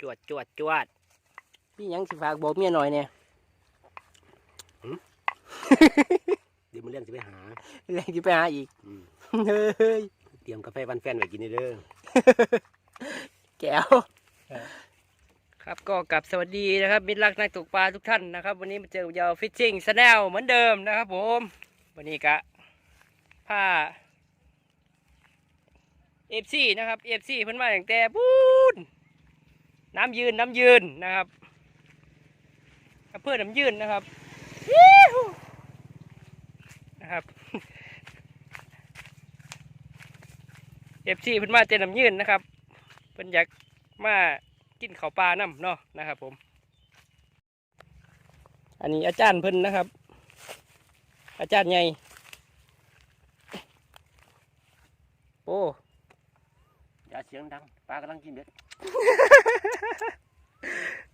จวดจวดจวดพี่ยังสิฝากบอกเมียหน่อยเนี่ยเดี๋ยวมันเรื่องจะไปหาเรื่องที่ไปหาอีกอืมเฮ้ยเตรียมกาแฟวันแฟนไว้กินเด้อแก้วครับก็กลับสวัสดีนะครับ มิตรรักนักตกปลาทุกท่านนะครับ วันนี้มาเจอกับยาวฟิชชิ่งสแนลเหมือนเดิมนะครับผม วันนี้กะผ้า เอฟซีนะครับเอฟซีเพิ่นมาตั้งแต่ปูนน้ำยืนน้ำยืนนะครับเพื่อน้ำยืนนะครับนะครับเอฟซีเพิ่นมาเจนน้ำยืนนะครับเพิ่นอยากมากินข้าวปลาน้ำเนาะนะครับผม อันนี้อาจารย์เพิ่นนะครับ อาจารย์ใหญ่โอ้ อย่าเสียงดังปลากำลังกินเบ็ด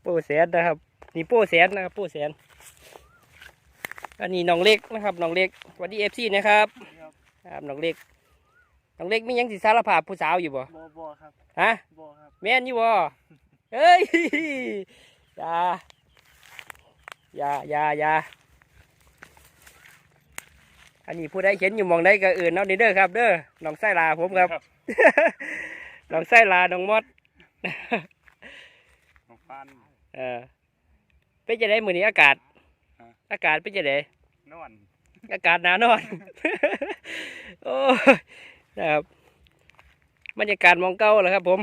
โป้แสนนะครับ นี่โป้แสนนะครับโป้แสน อันนี้น้องเล็กนะครับน้องเล็กสวัสดีเอฟซีนะครับครับน้องเล็กน้องเล็กมีหยังสิสารภาพผู้สาวอยู่บ่บอบอครับฮะบอครับแม่นอยู่บ่เฮ้ยอย่าอย่าอย่าอย่าอันนี้ผู้ใดเห็นอยู่หมองใดก็เอื่นเอาเด้อครับ เด้อน้องไส้ลาผมครับ น้องไส้ลาน้องมดของฟันเออเป็นจะได้มือนี้อากาศฮะอากาศเป็นจะได้นอนอากาศหนานอน โอ้ยนะครับบรรยากาศหมองเก้าแหละครับ ผม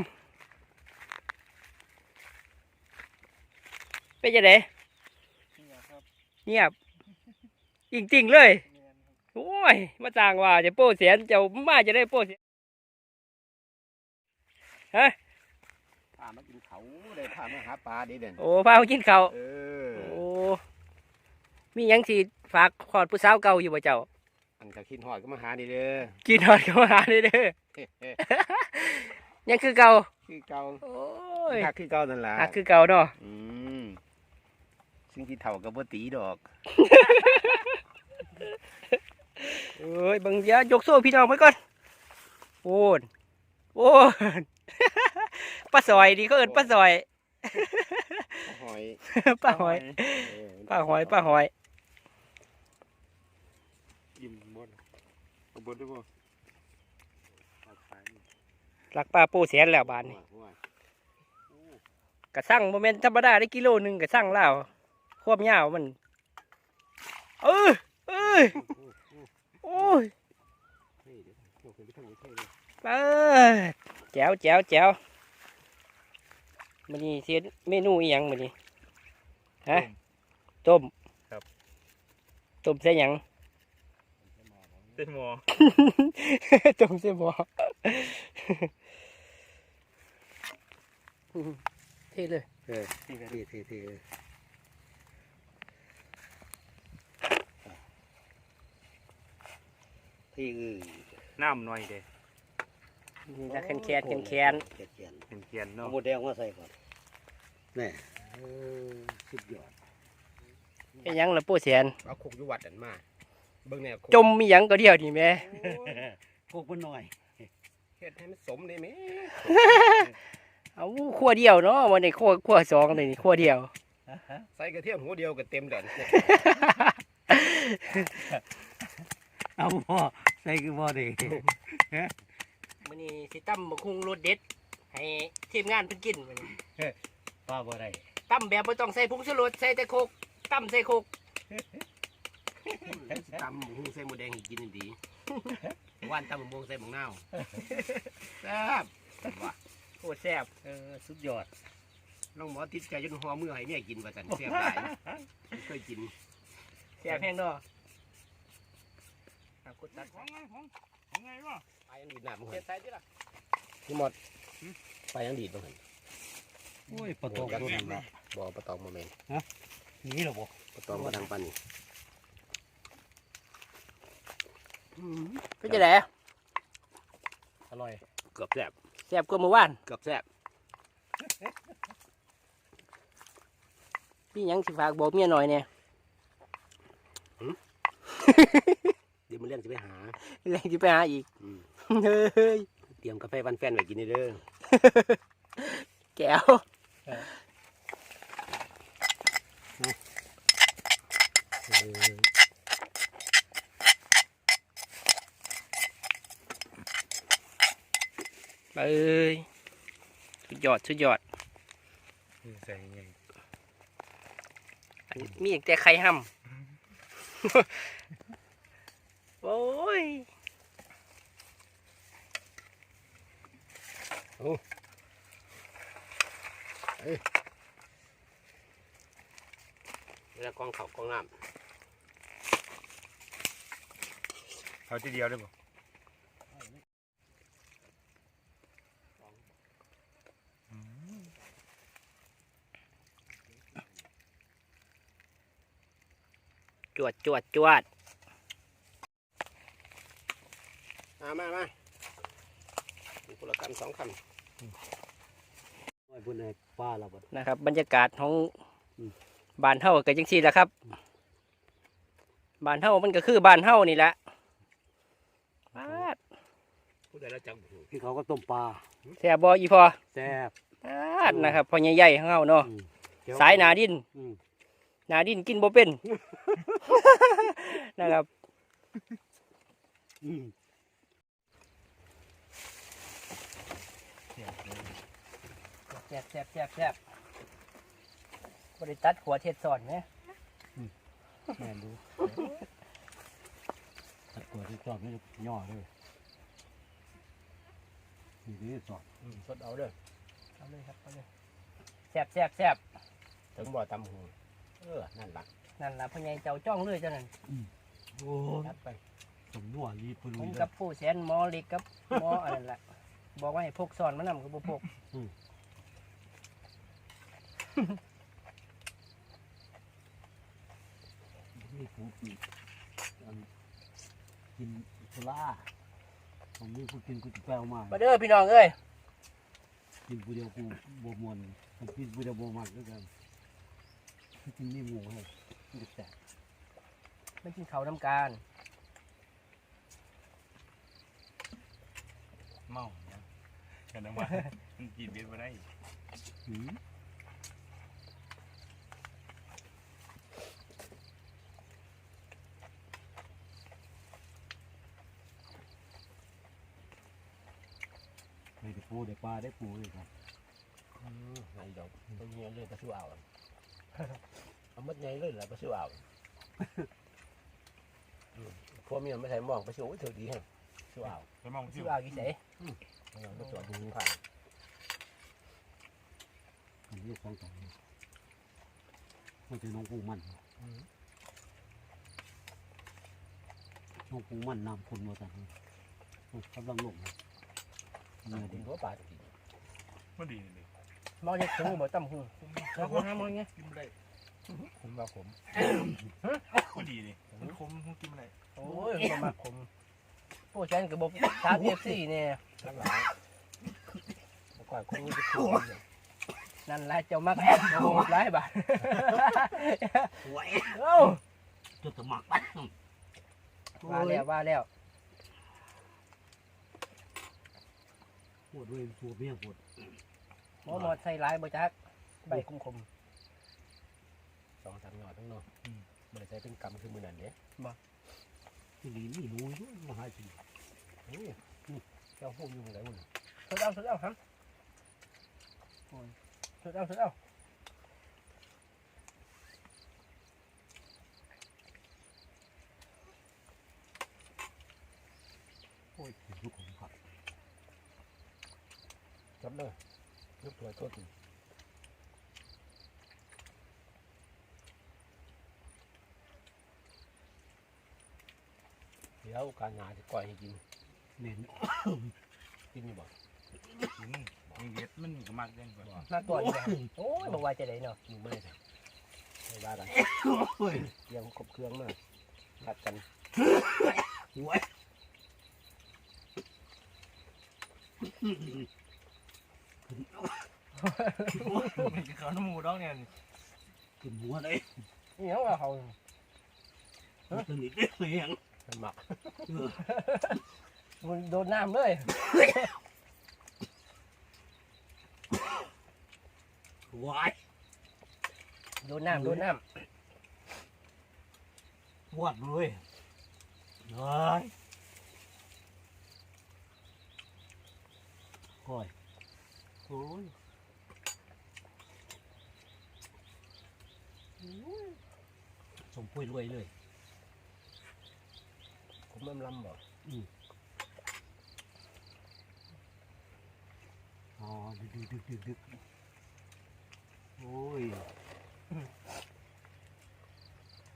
เป็นจะได้นี่ครับเงียบจริงๆเลยเนียนครับโอ้ย มาจ้างว่าจะโป้เสียนจะมาจะได้โป้เสียน ฮะพามากินเขาได้พามาหาปลาเด้เด่นโอ้พามากินข้าวเออโอ้มีหยังสิฝากขอดผู้สาวเก่าอยู่บ่เจ้า อันก็คิดหอดก็มาหาดีเด้อกินหอดเข้ามาหาเด้อเด้อเฮ้ยังคือเก่าคือเก่าโอ้ยหักคือเก่านั่นล่ะหักคือเก่าเนาะอืมสิ่งที่เท่ากับบ่ตีดอกเอ้ยเบังเดี๋ยวยกโซ่พี่น้องไปก่อนโอ้นโอ้น ป้าซอยดีเขาเอินป้าซอยหอยป้าหอยเออป้าหอยป้าหอยอิ่มบนเอาบนด้วยบ่เอาขายนี่รักป้าโป้แสนแล้วบานนี่หัวกระสั่งโมเมนธรรมดาได้กิโลหนึ่งกระสั่งแล้วควบยาวมันเออเอ้ยโอ้ยเฮ้ยเดี๋ ยวเอาขึ้นไปทางนี้เท่เลยเออแจ๋วแจ๋วแจ๋วมันนี่เสียเมนูอีหยังมันนี่ฮะต้มครับ ต้มใส่หยังเต้นหมอต้มใส่หม้อเท่เลยเออเท่เท่เท่เท่ที่อือน้ำหน่อยเด้ นี่นะแคนแคนแคนแคนแคนแคนเป็นเกียนเอาเนาะหมดแดงมาใส่ก่อนแนี่เออสุดยอดไอ้หยังละโป้แสนเอาคุกอยู่วัดอันมาเบิ่งแนวคุกจมมีหยังก็เดียวนี่แม่คุกมันหน่อยเฮ็ดให้มันสมได้ไหมเอาขั้วเดียวเนาะวันนี้ขั้วขั้วสองเลยนี่ขั้วเดียว ใส่กระเทียมหัวเดียวก็เต็มเดือนเอาบ่ใส่คือบ่เด้ มื้อนี้สิตั้มบักคุงรสเด็ด ให้ทีมงานเพิ่นกินมื้อนี้ป้าบ่ได้ตั้มแบบบ่ต้องใส่ผงชูรสใส่แต่โคกตั้มใส่โคกตำหมูใส่หมูแดงให้กินดีว่านตำหมูใส่หมูเน่าวแซ่บว่ะโคตรแซ่บเออสุดยอดน้องหมอติดใจจนหัวมือให้เนี่ยกินว่าสันแซ่บหลายไม่เคยกินแซ่บแห้งเนาะครับกดตัดของไงของของไงวะ ไปยังดีดหน้ามึงเสีเห็ยนใส่ดิล่ะพี่หมดไปยังดีดมึงเห็นโอ้ยปลาตองกันตัวแม่นั้นนบ่ปลาตองโมเมนต์นี่เหรอบ่ปลาตองมาทางปันนี่เป็นจังได๋อร่อยเกือบแซ่บแซ่บกว่าเมื่อวานเกือบแซ่บพี่หยังสิฝากบอกเมียหน่อยเนี่ยเดี๋ยวมันเรื่องจะไปหาเรื่องสิไปหาอีกอืมเฮ้ยเตรียมกาแฟวันแฟนไว้กินเด้อ แก้วเอ้ยสุดยอดสุดยอดใส่ยังไงอันนี้มีอย่างแต่ไข่ห้ำโอ้ยแล้วกองเขากองน้เอาทีเดียวได้ป่ะจวดจวดจวดำมามามามีคนละคำสองคำโอ้ยบุญในป้าเราบ่นะครับ บรรยากาศของอืมบ้านเฮาก็จังซี่แหละครับบ้านเฮามันก็คือบ้านเฮานี่แหละปาดผู้ใดเราจักบุญที่เขาก็ต้มปลาแซ่บบ่อีพอแซ่บปาดนะครับพ่อใหญ่ๆของเฮาเนาะอืมสายหนาดินอืมหนาดินกินบ่เป็นนะครับ อืม แซ่บแซ่บแซ่บแซ่บบริตัดหัวเทศสอนไหมแม่ดูถ้าตัวที่ชอบนี่ย่อเลยนี่นี่สอดอืมสดเอาเด้อเอาเลยครับเอาเลยแซ่บแซ่บแซ่บถึงบ่ตำหูเออ นั่นล่ะนั่นล่ะพ่อใหญ่เจ้าจ้องเลยเจ้านั่นโอ้ครับไปสมนัวรีบไปผลุมยเลกับยผู้แสนหมอเล็กกับหมออันนั้นล่ะ บอกว่าให้พกสอนมานำก็บ่พก นี่ผมอีกอันกินปลาผมนี่ผู้กินกูจะแปลมามาเด้อพี่น้องเอ้ยกินผู้เดียวกูบวมวนผมกินผู้เดียวบวมากด้วยกันกินนี่หมูให้มันจะแตกไม่กินข้าวน้ำการเมาเนี่ยกันนะว่ามันกินเบ็ดมาได้ ไม่ได้ปูได้ปลาได้ปูเลยครับอืมไหนดอกต้นเงี้ยเลยปลาซิวอ่าวอะเอาหมดไงเลยล่ะปลาซิวอ่าวอืมพวกเมียไม่ใส่หมองปลาซิวโอ้ยเถือดีแฮะซิวอ่าวไปมองชื่ที่อว่ากี่เสไม่เอาไปจอดดูผ่านอันนี้สองสองมันจะน้องปูมันน้องปูมันน้ำคนมาแต่กำลังลงนะเนื้ อกิดีนหัวปลาจะกินมันดีเลยมอเฮ็ดถึงบ่ตํหูแล้วก็หาหมอไงกินไม่ได้ผมว่าผมมันดีนี่มันคมมันกินไม่ได้โอ้ยบ่มักผมผู้แสนก็บ่ถาม FC เนี่ยทั้งหลายเมื่อก่อนคนนี้จะถูกเนี่ยนั่นล่ะเจ้ามักโอ้หลายบาทหวยเอ้าจะสมัครปั๊บว่าแล้วว่าแล้ว ปวดด้วยตัวเมียปวดหมอหมอดใส่หลายบ่จักใบคมสองสามหยอดทั้งเนอกเมื่อใส่เป็นกำคือมือนั่นเด้ที่ดีนี่รู้ด้วยมาหาสิโอ้ยเจ้าพูดอยู่ไหนมึงๆสุดเอาสุดเอาครับโอ้ยสุดเอาสุดเอาโอ้ยเป็นลูกของผัก จับเลยยกตัวโทษทีเดี๋ยวการงานจะก่อยให้กินเน้นกินอยู่บ่กินมีเบ็ดมันก็มากเด่นกว่ามาตัวนี้เลยโอ้ยบอกว่าจะได้เนาะมึงไม่ได้ไม่ว่ากันเตรียมครบเครื่องมาผัดกันหว ยเขาหมูดอกเนี่ยกินหัวเลยนี่เขาว่าเขาตัวนี้ได้ไหมยังมันหมักมันโดนน้ำเลยวายโดนน้ำโดนน้ปวดเลยเฮ้ยก้อย โอ้ยสมปุยรวยเลยำผมมันลำบอกอ๋อดึกดึกดึกดึกดึกโอ้ย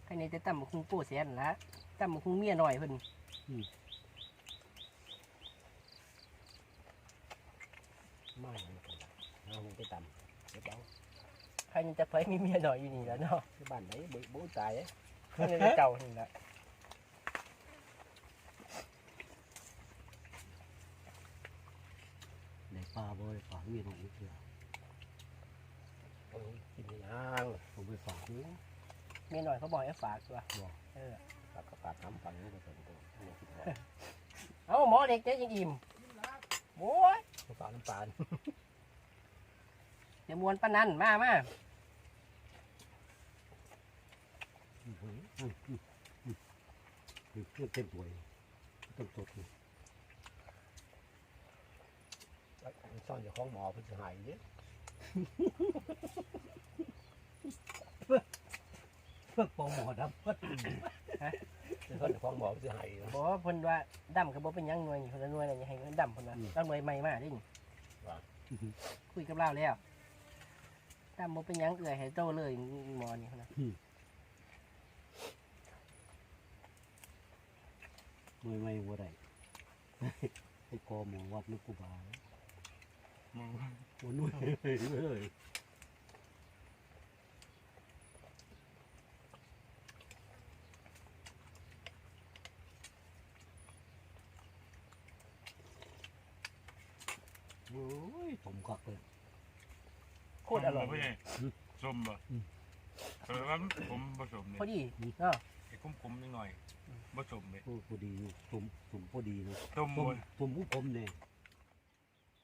ให้ในจะตั้มมาคุงโป้แสนละตั้มมาคุงเมียหน่อยเพิ่น ไม่เอา ไปต่ำเดี๋ยวเอาใครจะไปมีเมียหน่อยอยู่นี่แหล้วเนาะที่บ้านไหนบึ้บูตายให้ในเจ้านี่แหละในป่าบ่อยฝากมีน้องนิดเดียวกินยางผมไปฝากเนื้อเมียหน่อยเขาบอกให้ฝากตัวบอกเออปากกระปากน้ำฟังนี่ก็เป็นตัวนี่คิดว่าเอาหมอเด็กจะยังอิ่มโอ้ยปากน้ำตาล เดี๋ยวมวนป้านนั้นมามาเครื่อเต็มถ้วยเต็มตดเลยซ่อนอยู่ของหมอเพิ่งจะหายเยอะเพื่อปอหมอดำเพื่อซ่อนอยู่ของหมอเพิ่งจะหายบอกว่าพนว่าดำก็บ่เป็นยังหน่วยคนละหน่วยอะไรอย่างเพิ่นดำเพิ่นว่าเราหน่วยใหม่มากดิคุยกับเราแล้ว ดำบ่เป็นหยังเอื่อยให้โตเลยหมอนี่เพิ่นน่ะไม่ไม่บ่ได้ ไอ้คอหมอวัดลูกกูบาโอ้นุ่ยเลยโอ้ยผมกักเลย โคตรอร่อยไม่ใช่ส้มบ่อืมเออว่าผมผสมเลยพอดีเนาะไอ้คุ้มๆนิดหน่อยผสมเลยโอ้พอดีอยู่ผมผมพอดีเลยต้มผมบนผมผู้ผมเนี่ย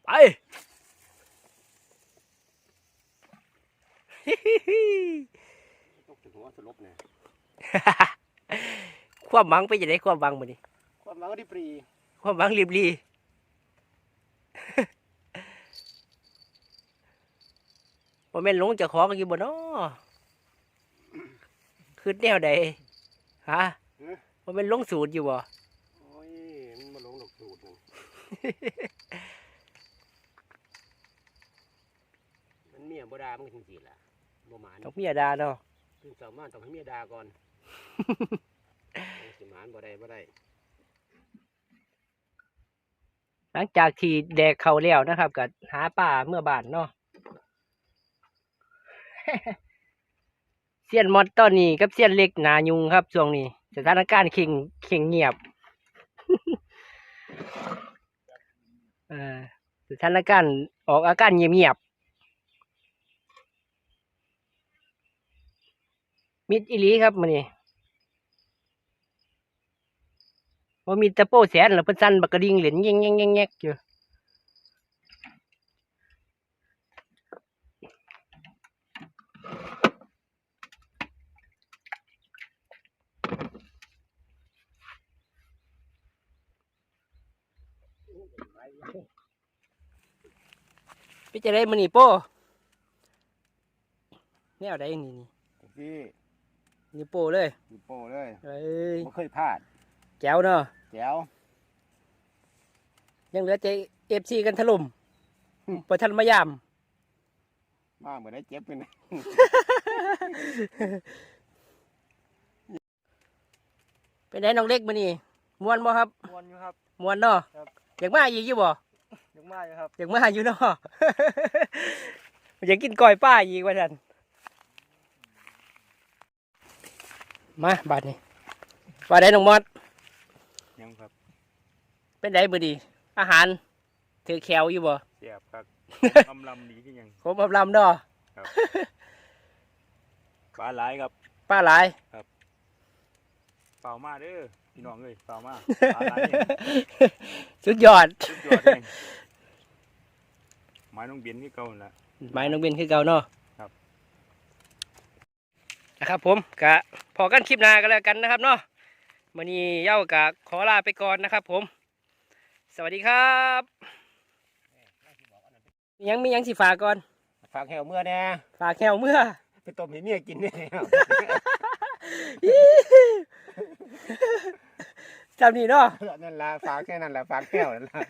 ไปตกถึงหัวสลบเนี่ยความหวังไปจะได้ความหวังมื้อนี้ความหวังที่ปรีความหวังรีบรี บ่แม่นหลงเจ้าของอยู่บ่เนาะคือแนวใดฮะบ่แม่นหลงสูตรอยู่บ่โอ้ยมันมาลงดอกสูตรนึงมันเมียบ่ดามันก็จริงๆล่ะบ่หมานต้องมีอาดาเนาะตื่นเช้ามาต้องให้เมียดาก่อนสิหมานบ่ได้บ่ได้หลังจากที่แดกเขาวแล้วนะครับก็หาป่าเมื่อบ้านเนาะ เสียนมอดตอนนี้กับเสียนเล็กหนายุงครับช่วงนี้ สถานการณ์เข่งเข่งเงียบเอ่อสถานการณ์ออกอาการเงียบๆมิดอิลีครับมันนี่ว่ามีตะโป้แสนแล้วเพิ่นสั่นบักกระดิ่งเหรียญแง่งแง่งแง่งแง่งอยู่ ไปจะได้มันนี่โป้แนวใดนี่นี่พี่นี่โป้เลยอยู่โป้เลยเอ้ยบ่เคยพลาดแจ๋วเนาะแจ๋วยังเหลือใจเอฟซีกันถล่มปทันมายามมาเหมือนได้เจ็บเป็นเป็นไงน้องเล็กมันนี่มวนบ่ครับ มวนอยู่ครับ มวนเนาะครับ อยากมาอีกอยู่บ่ ยังมาอยู่ครับอยากมาอยู่เนาะอยากกินก้อยป้าอีกว่าท่นมาบาดนี้ว่าได้น้องมอดยังครับ เป็นไดมื้อดี อาหารถือแขวอยู่บ่เสียบครับลำลำดีที่ยังครบอำลำเนาะปลาหลายครับป้าหลายครับเปล่ามาเด้อพี่น้องเอ้ยเปล่ามาปลาหลายเนี่ยสุดยอดสุดยอดเอง ไม้น้องเบียนที่เก่านั่นแหละ ไม้น้องเบนคือเก่าเนาะครับ นะครับผมกะพอกันคลิปหน้ากันแล้วกันนะครับเนาะวันนี้เย้ากะขอลาไปก่อนนะครับผม สวัสดีครับมียังมียังสิฝากก่อน ฝากแหวเมื่อแน่ฝากแขวเมื่อ ไปต้มให้เมียกินเนี่ย จำนี่เนาะ นั่นละฝากแค่นั้นแหละฝากแหวนั่นละ